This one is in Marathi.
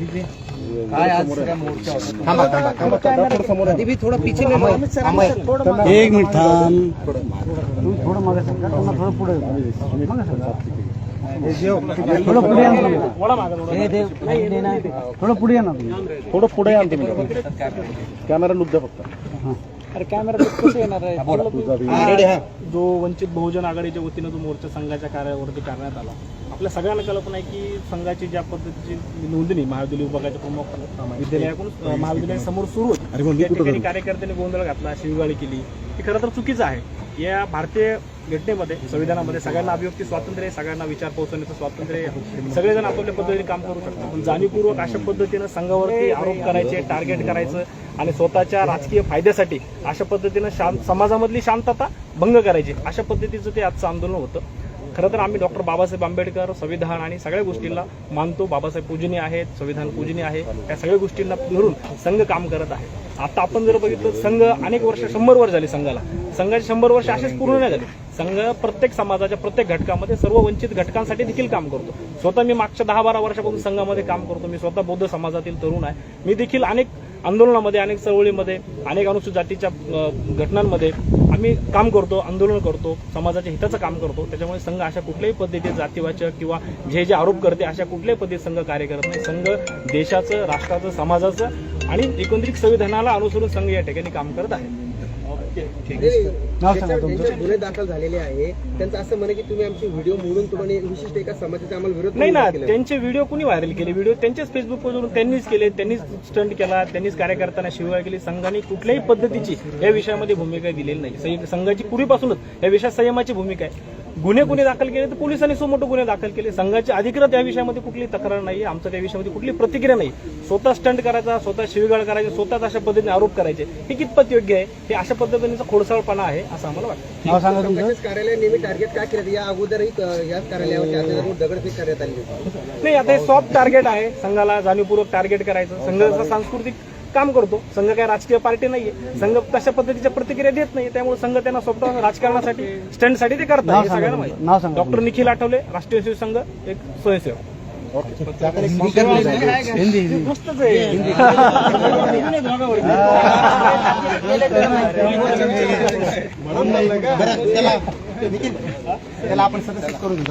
काय आज सगळ्या मोर्चा होता? थांबा थांबा थांबा कधी भी थोडं. थांबा एक. मिनिट थांब. तुम्ही थोडं मागे सरका पुन्हा थोडं पुढे मागे सरका. थोडं पुढे या ना. थोडं पुढे या ना थोडं पुढे या कॅमेरा लुक द्या फक्त. अरे कॅमेरा कसं येणार आहे? रेडी जो वंचित बहुजन आघाडीच्या वतीनं जो मोर्चा संघाच्या कार्यावरती करण्यात आला. आपल्या सगळ्यांना कल्पना आहे की संघाची ज्या पद्धतीची नोंदणी महाविद्यालय विभागाच्या प्रमुख विद्यालयाकडून महाविद्यालयासमोर सुरू होती. ठिकाणी कार्यकर्त्यांनी गोंधळ घातला शिवगाळी केली. हे खरं तर चुकीचं आहे. या भारतीय घटनेमध्ये संविधानामध्ये सगळ्यांना अभिव्यक्ती स्वातंत्र्य आहे सगळ्यांना विचार पोहोचवण्याचं स्वातंत्र्य आहे. सगळेजण आपापल्या पद्धतीने काम करू शकतात. पण जाणीवपूर्वक अशा पद्धतीनं संघावरती आरोप करायचे टार्गेट करायचं आणि स्वतःच्या राजकीय फायद्यासाठी अशा पद्धतीनं शांत समाजामधली शांतता भंग करायची. अशा पद्धतीचं ते आजचं आंदोलन होतं. खरं तर आम्ही डॉक्टर बाबासाहेब आंबेडकर संविधान आणि सगळ्या गोष्टींना मानतो. बाबासाहेब पूजनीय आहेत संविधान पूजनीय आहे. त्या सगळ्या गोष्टींना धरून संघ काम करत आहे. आता आपण जर बघितलं संघ अनेक वर्ष शंभर वर्ष झाली संघाला. संघाचे शंभर वर्ष असेच पूर्ण नाही झाले. संघ प्रत्येक समाजाच्या प्रत्येक घटकामध्ये सर्व वंचित घटकांसाठी देखील काम करतो. स्वतः मी मागच्या दहा बारा वर्षापासून संघामध्ये काम करतो. मी स्वतः बौद्ध समाजातील तरुण आहे. मी देखील अनेक आंदोलनामध्ये अनेक चळवळीमध्ये अनेक अनुसूचित जातीच्या घटनांमध्ये आम्ही काम करतो आंदोलन करतो समाजाच्या हिताचं काम करतो. त्याच्यामुळे संघ अशा कुठल्याही पद्धतीचे जातीवाचक किंवा जे जे आरोप करते अशा कुठल्याही पद्धतीत संघ कार्य करत नाही. संघ देशाचं राष्ट्राचं समाजाचं आणि एकंदरीत संविधानाला अनुसरून संघ या ठिकाणी काम करत आहे. नाव सांगा तुमचं. ज्यांच्यावर गुन्हे दाखल झालेले आहे त्यांचं असं म्हणणं की तुम्ही आमचे व्हिडिओ मोडून तुम्हाला विशिष्ट एका समाजाचा आम्हाला विरोध नाही ना. त्यांचे व्हिडिओ कुणी व्हायरल केले? व्हिडिओ त्यांच्याच फेसबुकवरून त्यांनीच केले त्यांनीच स्टंट केला त्यांनीच कार्यकर्त्यांना शिवाय केली. संघाने कुठल्याही पद्धतीची या विषयामध्ये भूमिका दिलेली नाही. संघाची पूर्वीपासूनच या विषयात संयमाची भूमिका आहे. गुन्हे कुणी दाखल केले तर पोलिसांनी सुमोठो गुन्हे दाखल केले. संघाची अधिकृत या विषयामध्ये कुठली तक्रार नाही आमचं त्या विषयामध्ये कुठली प्रतिक्रिया नाही. स्वतः स्टंट करायचा स्वतः शिवीगाळ करायचे स्वतःच अशा पद्धतीने आरोप करायचे. हे कितपत योग्य आहे? हे अशा पद्धतीचा खोडसाळपणा आहे असं आम्हाला वाटतं. नाव सांगा तुमचं. संघाच्याच कार्यालय नेहमी टार्गेट का केलं? या अगोदरही याच कार्यालयावरती आता दगडफेक करण्यात आली नाही आता हे सॉफ्ट टार्गेट आहे. संघाला जाणीवपूर्वक टार्गेट करायचं. संघाचं सांस्कृतिक काम करतो. संघ काय राजकीय पार्टी नाहीये. संघ तशा पद्धतीच्या प्रतिक्रिया देत नाही त्यामुळे संघ त्यांना स्वतः राजकारणासाठी स्टँडसाठी ते करतात हे सगळ्यांना. माहिती. डॉक्टर निखिल आठवले राष्ट्रीय शिवसंघ एक स्वयंसेवक. त्याला आपण सदस्य करून